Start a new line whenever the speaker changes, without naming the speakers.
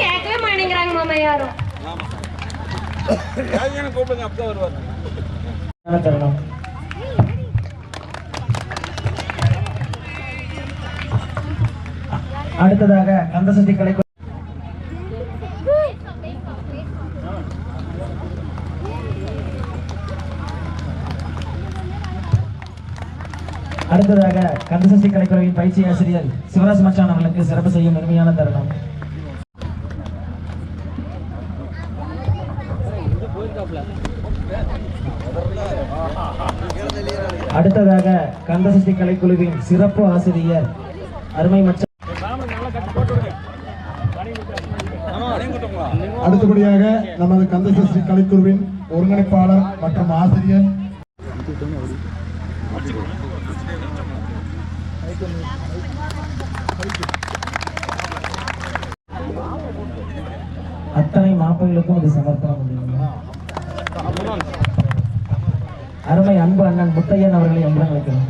கேட்கவே மாட்டேங்கிறாங்க மாமா யாரும்.
கூப்பிடுங்க அப்பதான்
அடுத்ததாக கந்தசதி கலை அடுத்ததாக கந்தசக்தி கலைக்குழுவின் பயிற்சி ஆசிரியர் சிவராஜ் மச்சான் அவர்களுக்கு சிறப்பு செய்யும் உரிமையான தருணம். அடுத்ததாக கந்தசக்தி கலைக்குழுவின் சிறப்பு ஆசிரியர் அருமை
அடுத்தபடியாக நமது கந்தசஷ்டி கலைக்குழுவின் ஒருங்கிணைப்பாளர் மற்றும் ஆசிரியர்
அத்தனை மாப்பிள்ளைகளுக்கும் இது சமர்ப்பணம் இல்லைங்களா? அருமை அன்பு அண்ணன் முத்தையன் அவர்களை எம்பளம் வைக்கிறோம்